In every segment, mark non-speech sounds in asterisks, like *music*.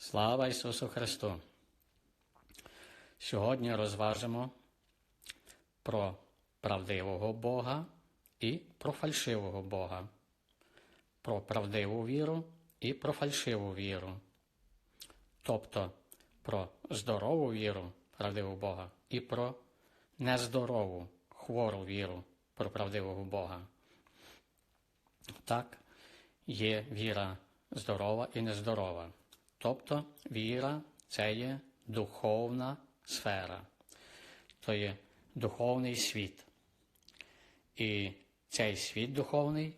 Слава Ісусу Христу! Сьогодні розважимо про правдивого Бога і про фальшивого Бога, про правдиву віру і про фальшиву віру, тобто про здорову віру правдивого Бога і про нездорову, хвору віру про правдивого Бога. Так, є віра здорова і нездорова. Тобто віра це є духовна сфера, то є духовний світ. І цей світ духовний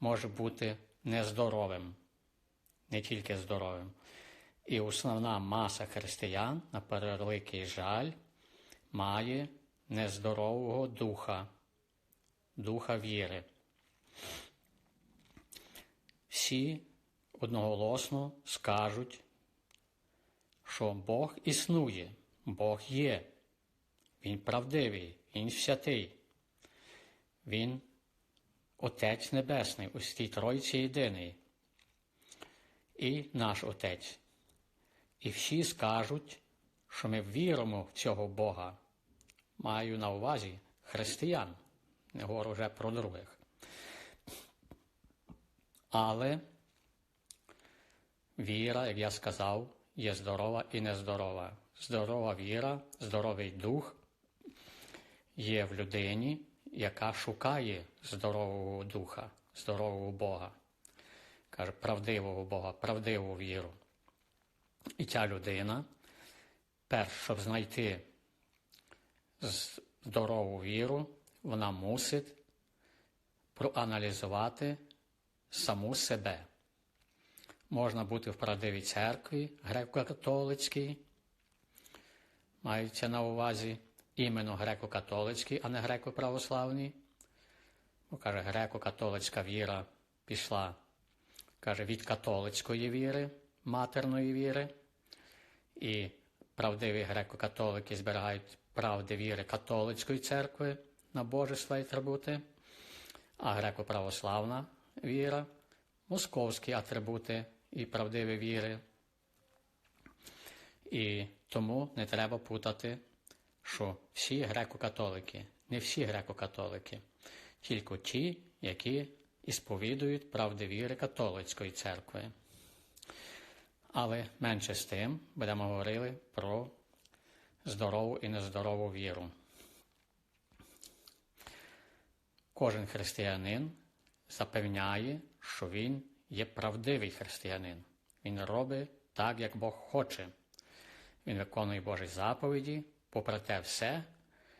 може бути нездоровим, не тільки здоровим. І основна маса християн, на превеликий жаль, має нездорового духа, духа віри. Всі одноголосно скажуть, що Бог існує, Бог є, Він правдивий, Він святий, Він Отець Небесний, у святій Тройці єдиний, і наш Отець. І всі скажуть, що ми віримо в цього Бога. Маю на увазі християн, не говорю вже про других. Але Віра, як я сказав, є здорова і нездорова. Здорова віра, здоровий дух є в людині, яка шукає здорового духа, здорового Бога. Каже, правдивого Бога, правдиву віру. І ця людина, перш, щоб знайти здорову віру, вона мусить проаналізувати саму себе. Можна бути в правдивій церкві, греко-католицькій, мається на увазі іменно греко-католицькій, а не греко-православній. Бо каже, греко-католицька віра пішла, каже, від католицької віри, матерної віри. І правдиві греко-католики зберігають правди віри католицької церкви на божества і атрибути, а греко-православна віра московські атрибути і правдиві віри. І тому не треба путати, що всі греко-католики, не всі греко-католики, тільки ті, які ісповідують правди віри католицької церкви. Але менше з тим будемо говорити про здорову і нездорову віру. Кожен християнин запевняє, що він є правдивий християнин. Він робить так, як Бог хоче. Він виконує Божі заповіді, попри те все,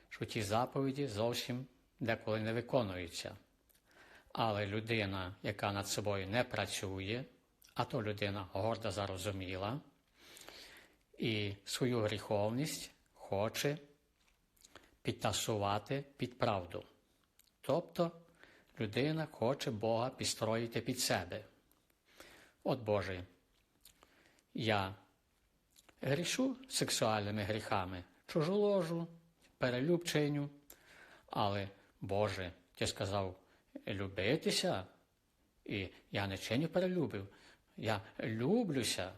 що ті заповіді зовсім деколи не виконуються. Але людина, яка над собою не працює, а то людина горда зарозуміла, і свою гріховність хоче підтасувати під правду. Тобто людина хоче Бога підстроїти під себе. От Боже, я грішу сексуальними гріхами, чужоложу, перелюбченню, але, Боже, ти сказав любитися, і я не чиню перелюбив, я люблюся,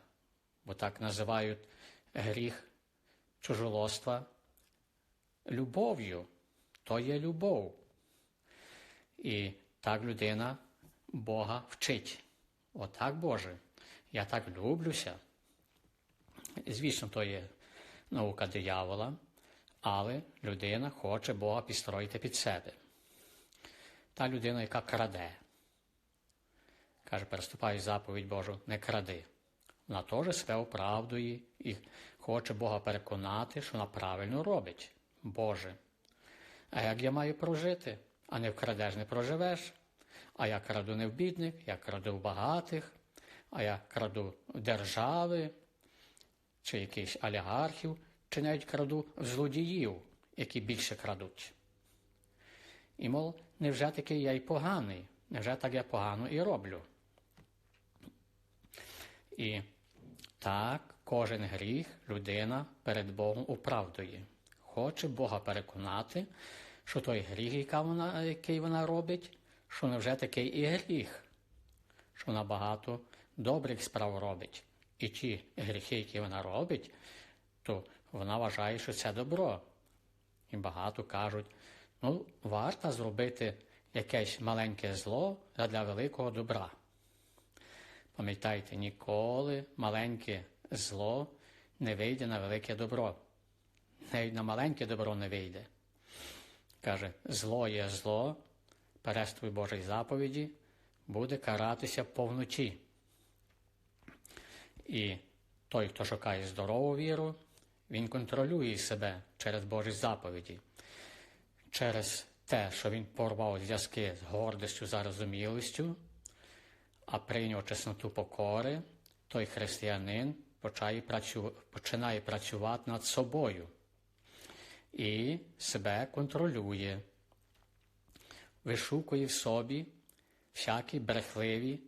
бо так називають гріх чужолоства любов'ю. То є любов. І так людина Бога вчить. Отак Боже, я так люблюся. Звісно, то є наука диявола, але людина хоче Бога підстроїти під себе. Та людина, яка краде, каже, переступай заповідь Божу, не кради. Вона теж себе оправдує і хоче Бога переконати, що вона правильно робить. Боже. А як я маю прожити? А не вкрадеш, не проживеш. А я краду не в бідних, я краду в багатих, а я краду держави, чи якихось олігархів, чи навіть краду злодіїв, які більше крадуть. І, мов, невже такий я й поганий? Невже так я погано і роблю? І так кожен гріх людина перед Богом оправдує. Хоче Бога переконати, що той гріх, який вона робить, що невже такий і гріх, що вона багато добрих справ робить. і ті гріхи, які вона робить, то вона вважає, що це добро. І багато кажуть, ну, варто зробити якесь маленьке зло для великого добра. Пам'ятайте, ніколи маленьке зло не вийде на велике добро. Навіть на маленьке добро не вийде. Каже, зло є зло, перествуй Божої заповіді, буде каратися повноті. І той, хто шукає здорову віру, він контролює себе через Божі заповіді, через те, що він порвав зв'язки з гордістю зарозумілістю, а прийняв чесноту покори, той християнин починає працювати над собою і себе контролює, вишукує в собі всякі брехливі,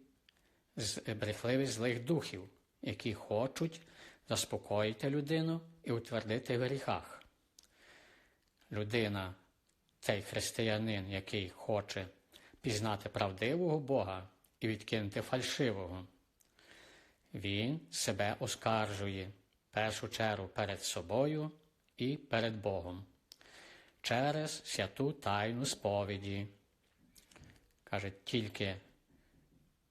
брехливі злих духів, які хочуть заспокоїти людину і утвердити в гріхах. Людина, цей християнин, який хоче пізнати правдивого Бога і відкинути фальшивого, він себе оскаржує в першу чергу перед собою і перед Богом через святу тайну сповіді. Каже, тільки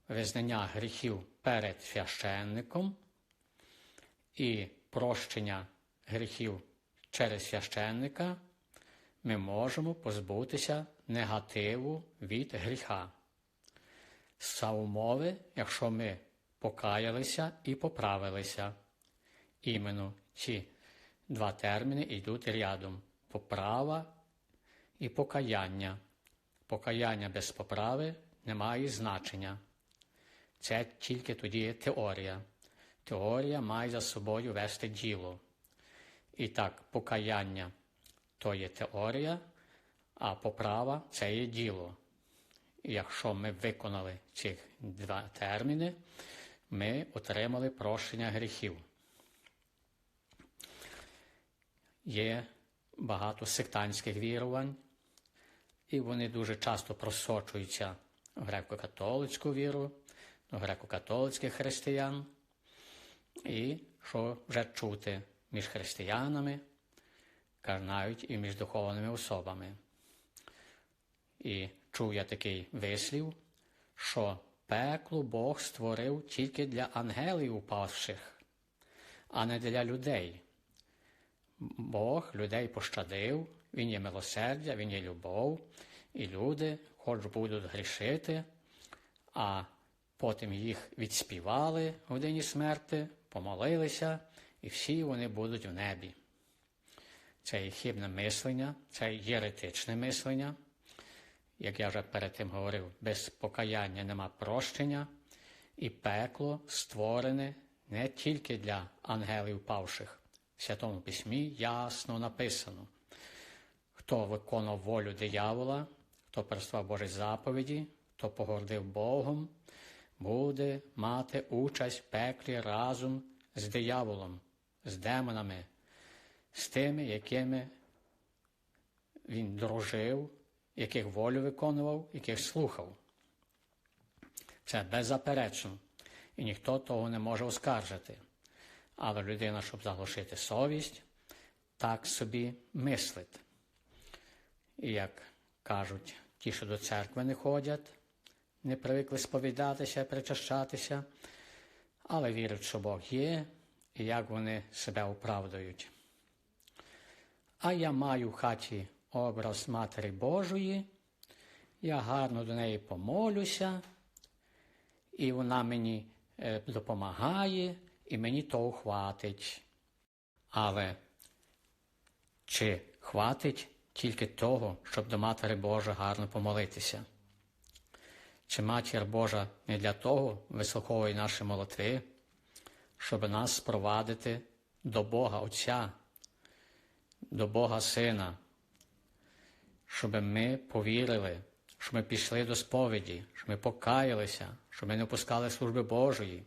визнання гріхів перед священником і прощення гріхів через священника ми можемо позбутися негативу від гріха. За умови, якщо ми покаялися і поправилися. Іменно ці два терміни йдуть рядом поправа і покаяння. Покаяння без поправи не має значення. Це тільки тоді теорія. Теорія має за собою вести діло. І так, покаяння то є теорія, а поправа це є діло. І якщо ми виконали ці два терміни, ми отримали прощення гріхів. Є багато сектантських вірувань, і вони дуже часто просочуються в греко-католицьку віру, до греко-католицьких християн, і що вже чути між християнами, навіть і між духовними особами. І чув я такий вислів, що пекло Бог створив тільки для ангелів упавших, а не для людей. Бог людей пощадив, Він є милосердя, Він є любов, і люди, хоч будуть грішити, а потім їх відспівали в годині смерти, помолилися, і всі вони будуть в небі. Це є хибне мислення, це єретичне мислення. Як я вже перед тим говорив, без покаяння нема прощення, і пекло створене не тільки для ангелів павших, в Святому Письмі ясно написано, хто виконав волю диявола, хто перестав Божі заповіді, хто погордив Богом, буде мати участь в пеклі разом з дияволом, з демонами, з тими, якими він дружив, яких волю виконував, яких слухав. Це беззаперечно, і ніхто того не може оскаржити. Але людина, щоб заглушити совість, так собі мислить. Як кажуть, ті, що до церкви не ходять, не привикли сповідатися, причащатися, але вірять, що Бог є, і як вони себе оправдують. А я маю в хаті образ Матері Божої, я гарно до неї помолюся, і вона мені е, допомагає і мені того хватить. Але чи хватить тільки того, щоб до Матері Божа гарно помолитися? Чи Матір Божа не для того вислуховує наші молитви, щоб нас спровадити до Бога Отця, до Бога Сина, щоб ми повірили, щоб ми пішли до сповіді, щоб ми покаялися, щоб ми не опускали служби Божої,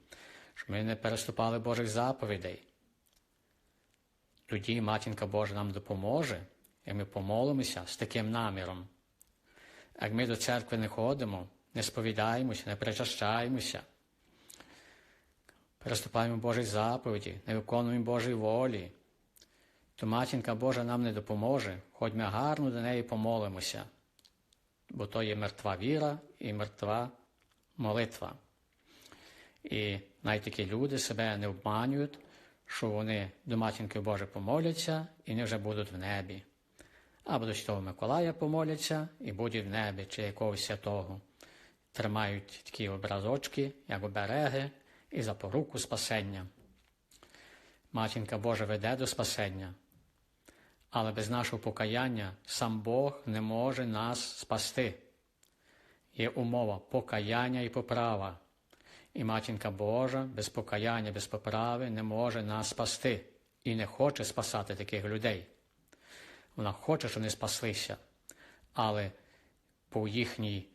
щоб ми не переступали Божих заповідей. Тоді Матінка Божа нам допоможе, і ми помолимося з таким наміром. Як ми до церкви не ходимо, не сповідаємося, не причащаємося, переступаємо Божі заповіді, не виконуємо Божої волі, то матінка Божа нам не допоможе, хоч ми гарно до неї помолимося, бо то є мертва віра і мертва молитва. І навіть такі люди себе не обманюють, що вони до матінки Божої помоляться і вони вже будуть в небі. Або до Святого Миколая помоляться і будуть в небі, чи якогось святого. Тримають такі образочки, як обереги, і запоруку спасення. Матінка Божа веде до спасення, але без нашого покаяння сам Бог не може нас спасти. Є умова покаяння і поправа. І матінка Божа без покаяння, без поправи не може нас спасти і не хоче спасати таких людей. Вона хоче, щоб вони спаслися, але по їхній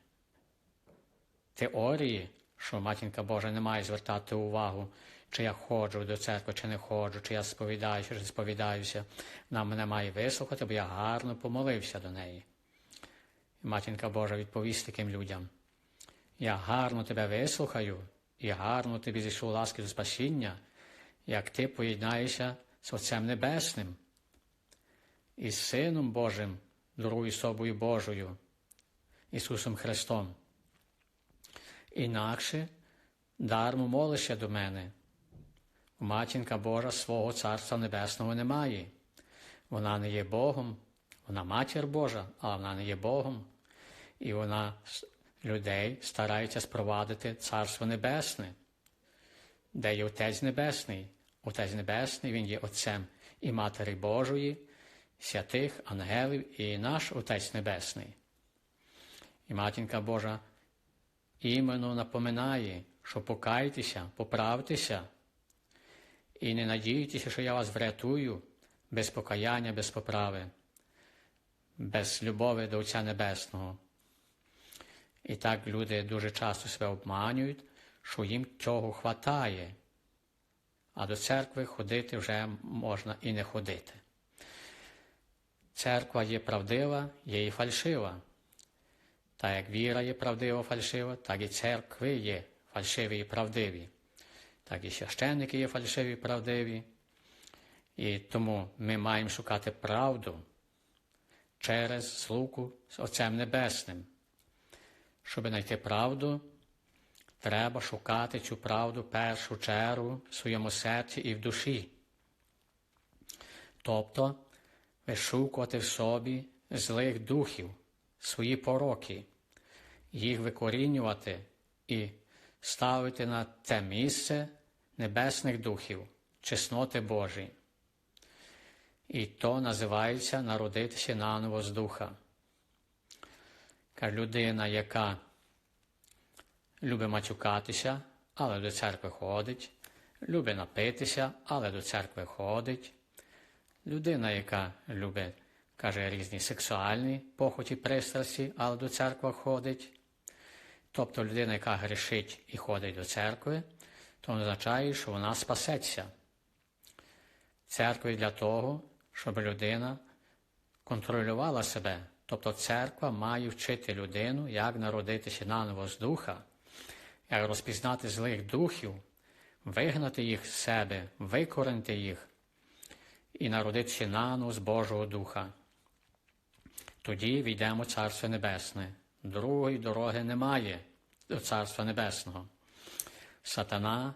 теорії, що матінка Божа не має звертати увагу, чи я ходжу до церкви, чи не ходжу, чи я сповідаюся, чи не сповідаюся, вона мене має вислухати, бо я гарно помолився до неї. І матінка Божа відповість таким людям: я гарно тебе вислухаю і гарно тобі зійшов ласки до спасіння, як ти поєднаєшся з Отцем Небесним і з Сином Божим, другою собою Божою, Ісусом Христом. Інакше дармо молишся до мене. Матінка Божа свого Царства Небесного немає. Вона не є Богом, вона матір Божа, але вона не є Богом. І вона людей старається спровадити Царство Небесне, де є Отець Небесний. Отець Небесний, Він є Отцем і Матері Божої, святих ангелів і наш Отець Небесний. І матінка Божа іменно напоминає, що покайтеся, поправтеся і не надійтеся, що я вас врятую без покаяння, без поправи, без любові до Отця Небесного. І так люди дуже часто себе обманюють, що їм цього хватає, а до церкви ходити вже можна і не ходити. Церква є правдива, є і фальшива. Так як віра є правдива, фальшива, так і церкви є фальшиві і правдиві, так і священники є фальшиві і правдиві. І тому ми маємо шукати правду через злуку з Отцем Небесним. Щоб знайти правду, треба шукати цю правду першу чергу в своєму серці і в душі. Тобто вишукувати в собі злих духів, свої пороки, їх викорінювати і ставити на те місце небесних духів, чесноти Божі. І то називається народитися наново з духа. Людина, яка любить матюкатися, але до церкви ходить, любить напитися, але до церкви ходить. Людина, яка любить, каже, різні сексуальні похоті, пристрасті, але до церкви ходить. Тобто людина, яка грішить і ходить до церкви, то означає, що вона спасеться. Церкві для того, щоб людина контролювала себе. Тобто церква має вчити людину, як народитися наново з духа, як розпізнати злих духів, вигнати їх з себе, викоренити їх і народитися наново з Божого Духа. Тоді війдемо Царство Небесне. Другої дороги немає до Царства Небесного. Сатана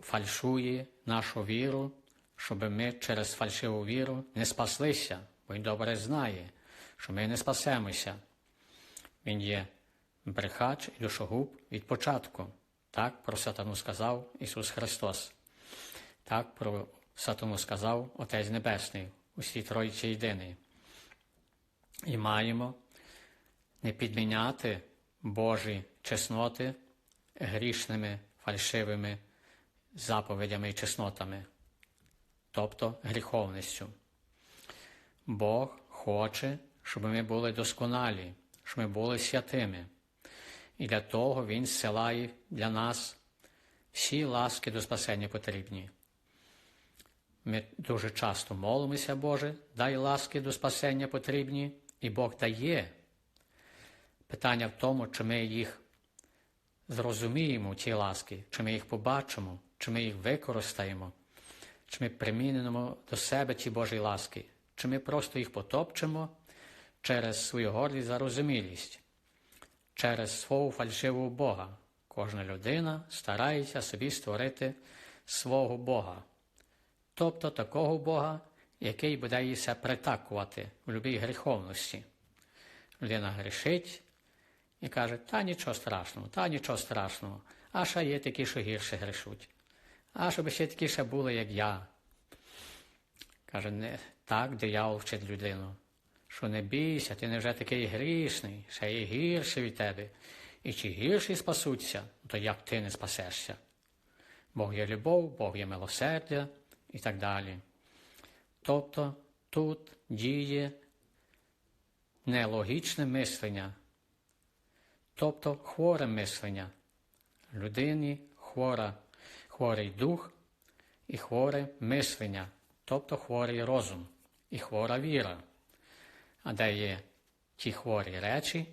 фальшує нашу віру, щоб ми через фальшиву віру не спаслися, бо він добре знає що ми не спасемося. Він є брехач і душогуб від початку. Так про сатану сказав Ісус Христос. Так про сатану сказав Отець Небесний, усі Тройці єдиний. І маємо не підміняти Божі чесноти грішними фальшивими заповідями і чеснотами, тобто гріховністю. Бог хоче, щоб ми були досконалі, щоб ми були святими. І для того Він зсилає для нас всі ласки до спасення потрібні. Ми дуже часто молимося, Боже, дай ласки до спасення потрібні, і Бог дає. Питання в тому, чи ми їх зрозуміємо, ті ласки, чи ми їх побачимо, чи ми їх використаємо, чи ми примінимо до себе ті Божі ласки, чи ми просто їх потопчемо через свою гордість зарозумілість, через свого фальшивого Бога. Кожна людина старається собі створити свого Бога, тобто такого Бога, який буде притакувати в любій гріховності. Людина грішить і каже, та нічого страшного, та нічого страшного, а ще є такі, що гірше грішуть. А щоб ще такі ще були, як я. Каже, не так диявол вчить людину, що не бійся, ти не вже такий грішний, ще є гірше від тебе. І чи гірші спасуться, то як ти не спасешся? Бог є любов, Бог є милосердя і так далі. Тобто тут діє нелогічне мислення, тобто хворе мислення. Людині хвора, хворий дух і хворе мислення, тобто хворий розум і хвора віра. А де є ті хворі речі,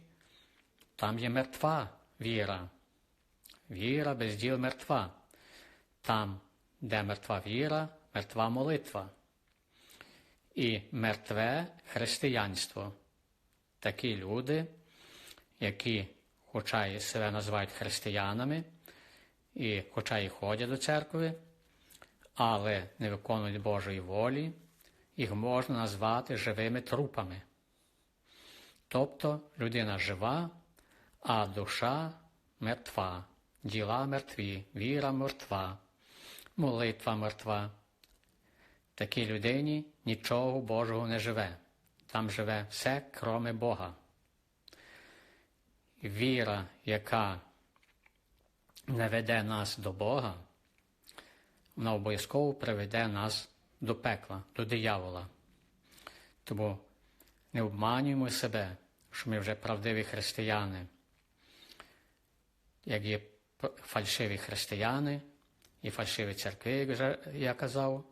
там є мертва віра. Віра без діл мертва. Там, де мертва віра, мертва молитва. І мертве християнство. Такі люди, які, хоча себе називають християнами, і хоча і ходять до церкви, але не виконують Божої волі, їх можна назвати живими трупами. Тобто людина жива, а душа мертва, діла мертві, віра мертва, молитва мертва. Такій людині нічого Божого не живе. Там живе все, кроме Бога. Віра, яка не веде нас до Бога, вона обов'язково приведе нас до пекла, до диявола. Тому не обманюємо себе, що ми вже правдиві християни. Як є фальшиві християни, і фальшиві церкви, як я казав,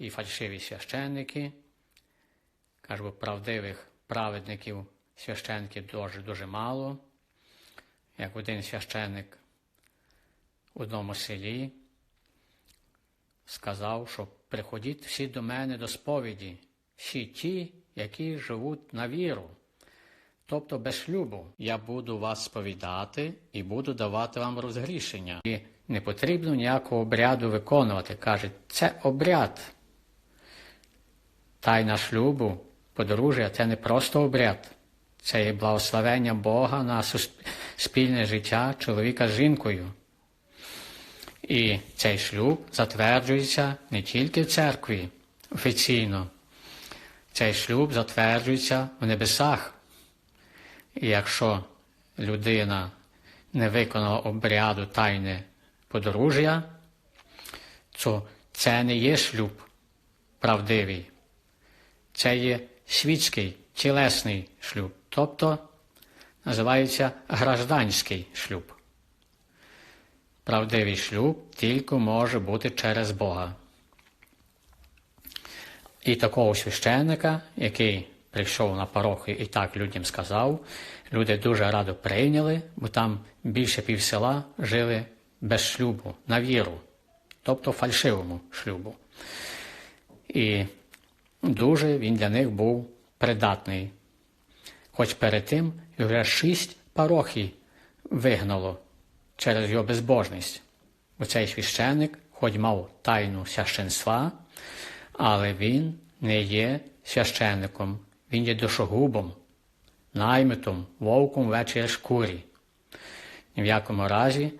і фальшиві священники. Кажу, правдивих праведників священників дуже дуже мало. Як один священник в одному селі сказав, що приходіть всі до мене до сповіді, всі ті, які живуть на віру, тобто без шлюбу. Я буду вас сповідати і буду давати вам розгрішення. І не потрібно ніякого обряду виконувати. Каже, це обряд. Тайна шлюбу, подружжя це не просто обряд, це є благословення Бога на спільне життя чоловіка з жінкою. І цей шлюб затверджується не тільки в церкві офіційно, цей шлюб затверджується в небесах. І якщо людина не виконала обряду тайне подружжя, то це не є шлюб правдивий, це є світський, тілесний шлюб, тобто називається гражданський шлюб. Правдивий шлюб тільки може бути через Бога. І такого священника, який прийшов на парохію і так людям сказав, люди дуже радо прийняли, бо там більше півсела жили без шлюбу на віру, тобто фальшивому шлюбу. І дуже він для них був придатний. Хоч перед тим вже шість парохій вигнало через його безбожність. Оцей священник, хоч мав тайну священства, але він не є священником, він є душогубом, наймитом, вовком вечір шкурі. Ні в якому разі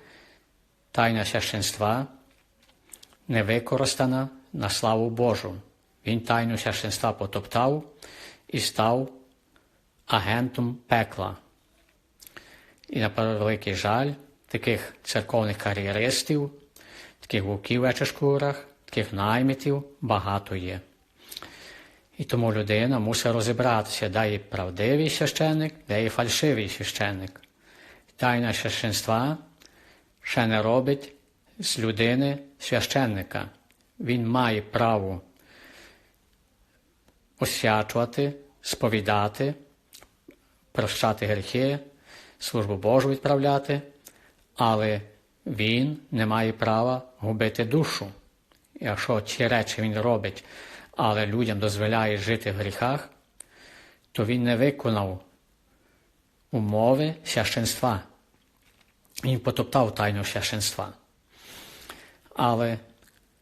тайна священства не використана на славу Божу. Він тайну священства потоптав і став агентом пекла. І на великий жаль таких церковних кар'єристів, таких вовків в шкурах, таких наймитів багато є. І тому людина мусить розібратися, де є правдивий священник, де є фальшивий священник. Тайна священства ще не робить з людини священника. Він має право освячувати, сповідати, прощати гріхи, службу Божу відправляти, але він не має права губити душу. Якщо ці речі він робить, але людям дозволяє жити в гріхах, то він не виконав умови священства. Він потоптав тайну священства. Але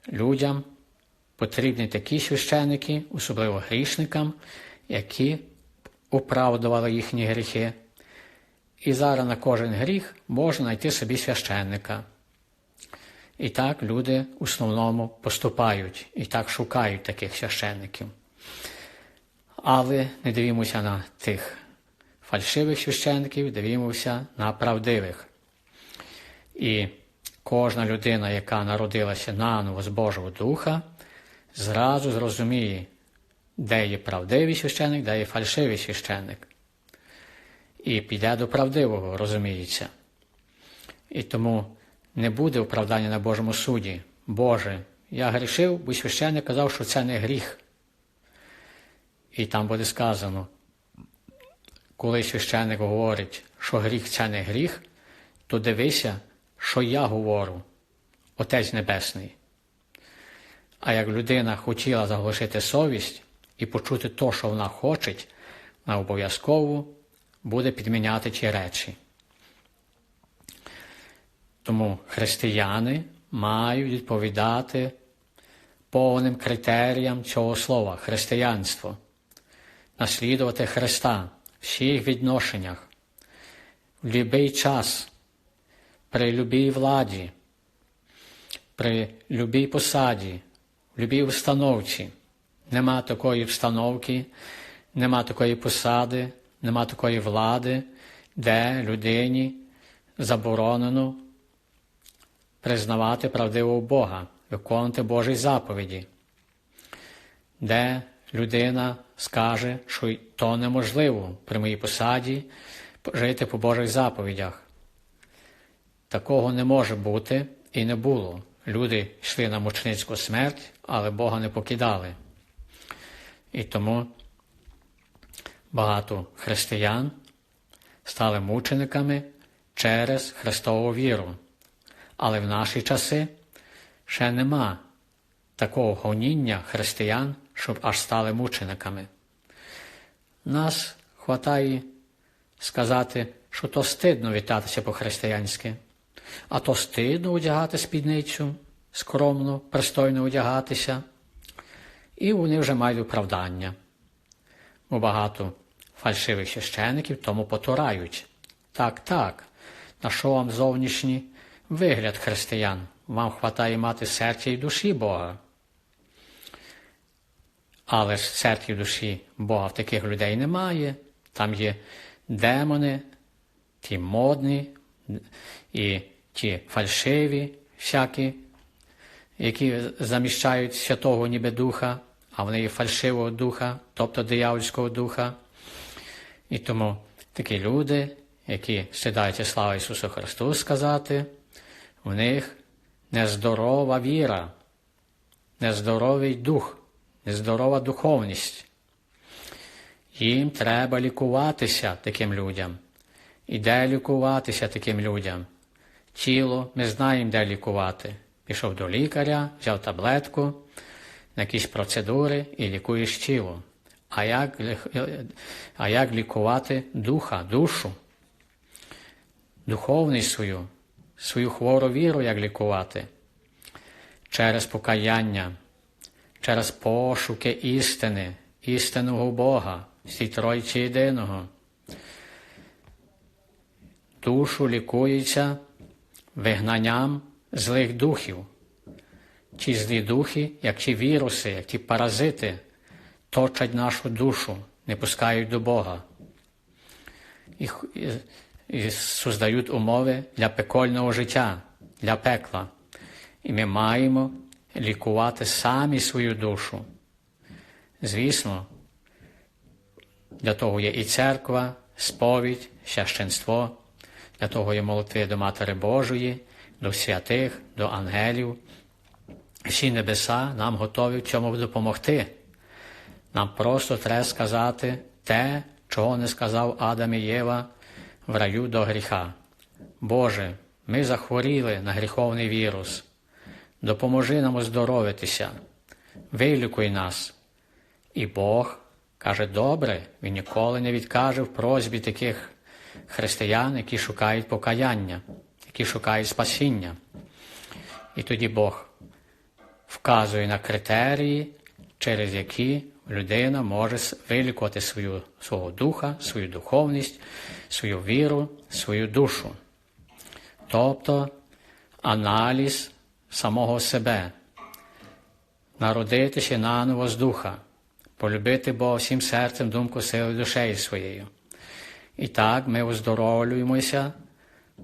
людям потрібні такі священники, особливо грішникам, які оправдували їхні гріхи. І зараз на кожен гріх можна знайти собі священника. І так люди в основному поступають і так шукають таких священників. Але не дивімося на тих фальшивих священників, дивімося на правдивих. І кожна людина, яка народилася наново з Божого Духа, зразу зрозуміє, де є правдивий священник, де є фальшивий священник. І піде до правдивого, розуміється. І тому не буде оправдання на Божому суді. Боже, я грішив, бо священник казав, що це не гріх. І там буде сказано, коли священник говорить, що гріх це не гріх, то дивися, що я говорю, Отець Небесний. А як людина хотіла заглушити совість і почути то, що вона хоче, вона обов'язково буде підміняти ті речі. Тому християни мають відповідати повним критеріям цього слова християнство, наслідувати Христа в всіх відношеннях, в будь-який час, при любій владі, при любій посаді, любій установці. Нема такої встановки, нема такої посади, нема такої влади, де людині заборонено признавати правдивого Бога, виконувати Божі заповіді, де людина скаже, що то неможливо при моїй посаді жити по Божих заповідях. Такого не може бути і не було. Люди йшли на мученицьку смерть, але Бога не покидали. І тому багато християн стали мучениками через Христову віру. Але в наші часи ще нема такого гоніння християн, щоб аж стали мучениками. Нас хватає сказати, що то стидно вітатися по-християнськи, а то стидно одягати спідницю, скромно, пристойно одягатися, і вони вже мають оправдання. Бо багато фальшивих священиків тому потурають. Так, так, на що вам зовнішні вигляд християн? Вам хватає мати серця і душі Бога. Але ж серця і душі Бога в таких людей немає. Там є демони, ті модні і ті фальшиві, всякі, які заміщають Святого ніби Духа, а вони є фальшивого духа, тобто диявольського духа. І тому такі люди, які стидаються слава Ісусу Христу сказати, в них нездорова віра, нездоровий дух, нездорова духовність. Їм треба лікуватися таким людям. І де лікуватися таким людям? Тіло ми знаємо, де лікувати. Пішов до лікаря, взяв таблетку, якісь процедури і лікуєш тіло. А як а як лікувати духа, душу, духовність свою, свою хвору віру, як лікувати? Через покаяння, через пошуки істини, істинного Бога, всі Тройці єдиного. Душу лікується вигнанням злих духів. Ті злі духи, як ті віруси, як ті паразити, точать нашу душу, не пускають до Бога і, і, і создають умови для пекольного життя, для пекла. І ми маємо лікувати самі свою душу. Звісно, для того є і церква, сповідь, священство, для того є молитви до Матері Божої, до святих, до ангелів. Всі небеса нам готові в цьому допомогти. Нам просто треба сказати те, чого не сказав Адам і Єва в раю до гріха. Боже, ми захворіли на гріховний вірус. допоможи нам оздоровитися, вилікуй нас. І Бог каже, добре, Він ніколи не відкаже в просьбі таких християн, які шукають покаяння, які шукають спасіння. І тоді Бог вказує на критерії, через які людина може вилікувати свою, свого духа, свою духовність, свою віру, свою душу. Тобто аналіз самого себе, народитися наново з духа, полюбити Бога всім серцем, думку, силою, душею своєю. І так ми оздоровлюємося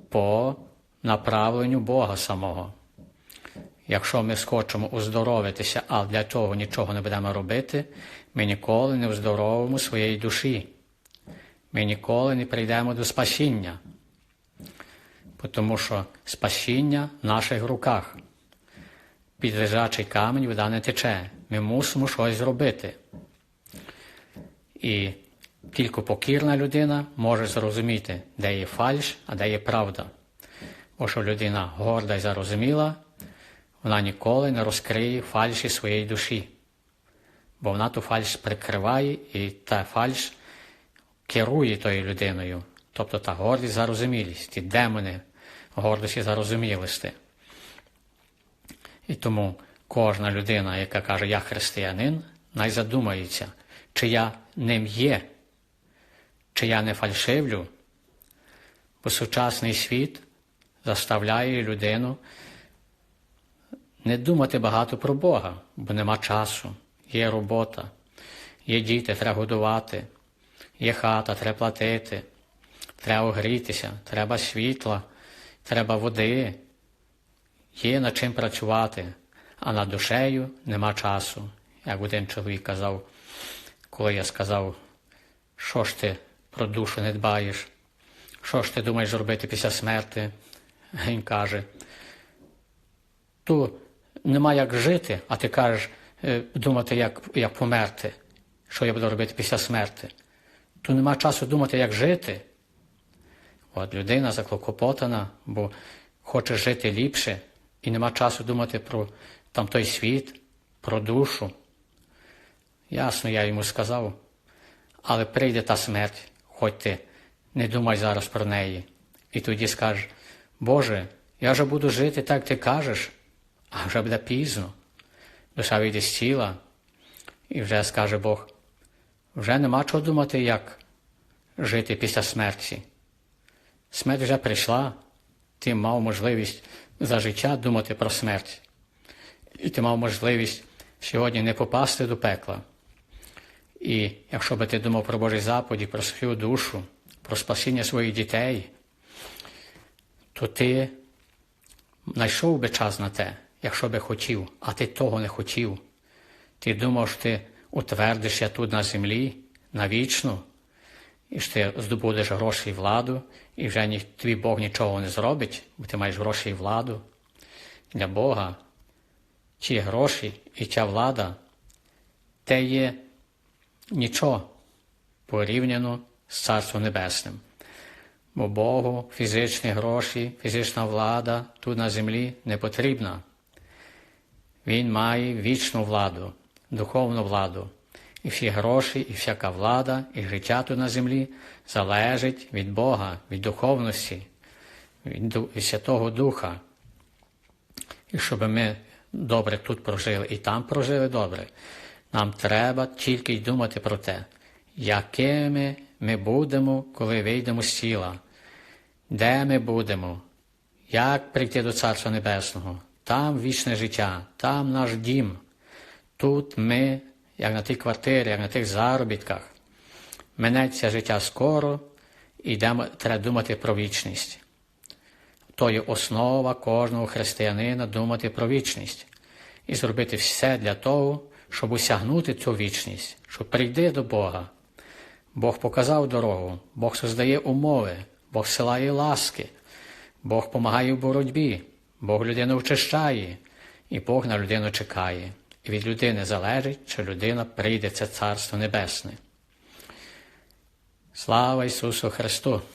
по направленню Бога самого. Якщо ми схочемо оздоровитися, а для того нічого не будемо робити, ми ніколи не оздоровимо своєї душі. Ми ніколи не прийдемо до спасіння, тому що спасіння в наших руках. Під лежачий камінь вода не тече. Ми мусимо щось зробити. І тільки покірна людина може зрозуміти, де є фальш, а де є правда. Бо що людина горда і зарозуміла, вона ніколи не розкриє фальші своєї душі, бо вона ту фальш прикриває і та фальш керує тою людиною, тобто та гордість зарозумілість, ті демони гордості зарозумілості. І тому кожна людина, яка каже, я християнин, найзадумається, чи я ним є, чи я не фальшивлю, бо сучасний світ заставляє людину не думати багато про Бога, бо нема часу, є робота, є діти, треба годувати, є хата, треба платити, треба огрітися, треба світла, треба води, є над чим працювати, а над душею нема часу. Як один чоловік казав, коли я сказав, що ж ти про душу не дбаєш, що ж ти думаєш зробити після смерти, *laughs* він каже, ту нема як жити, а ти кажеш е, думати, як як померти, що я буду робити після смерти. То нема часу думати, як жити. От людина заклопотана, бо хоче жити ліпше, і нема часу думати про там той світ, про душу. Ясно, я йому сказав, але прийде та смерть, хоч ти не думай зараз про неї. І тоді скажеш, Боже, я вже буду жити так, ти кажеш, а вже буде пізно. Душа вийде з тіла, і вже скаже Бог, вже нема чого думати, як жити після смерті. Смерть вже прийшла, ти мав можливість за життя думати про смерть. І ти мав можливість сьогодні не попасти до пекла. І якщо би ти думав про Божі заповіді, про свою душу, про спасіння своїх дітей, то ти знайшов би час на те якщо би хотів, а ти того не хотів. Ти думав, що ти утвердишся тут на землі навічно, і що ти здобудеш гроші і владу, і вже ні, твій Бог нічого не зробить, бо ти маєш гроші і владу. Для Бога ті гроші і ця влада те є нічого порівняно з Царством Небесним. Бо Богу фізичні гроші, фізична влада тут на землі не потрібна. Він має вічну владу, духовну владу. І всі гроші, і всяка влада, і життя тут на землі залежить від Бога, від духовності, від Святого Духа. І щоб ми добре тут прожили і там прожили добре, нам треба тільки й думати про те, якими ми будемо, коли вийдемо з тіла, де ми будемо, як прийти до Царства Небесного там вічне життя, там наш дім. Тут ми, як на тій квартирі, як на тих заробітках, минеться життя скоро і треба думати про вічність. То є основа кожного християнина думати про вічність і зробити все для того, щоб осягнути цю вічність, щоб прийти до Бога. Бог показав дорогу, Бог создає умови, Бог силає ласки, Бог помагає в боротьбі. Бог людину вчищає, і Бог на людину чекає. І від людини залежить, чи людина прийде це Царство Небесне. Слава Ісусу Христу!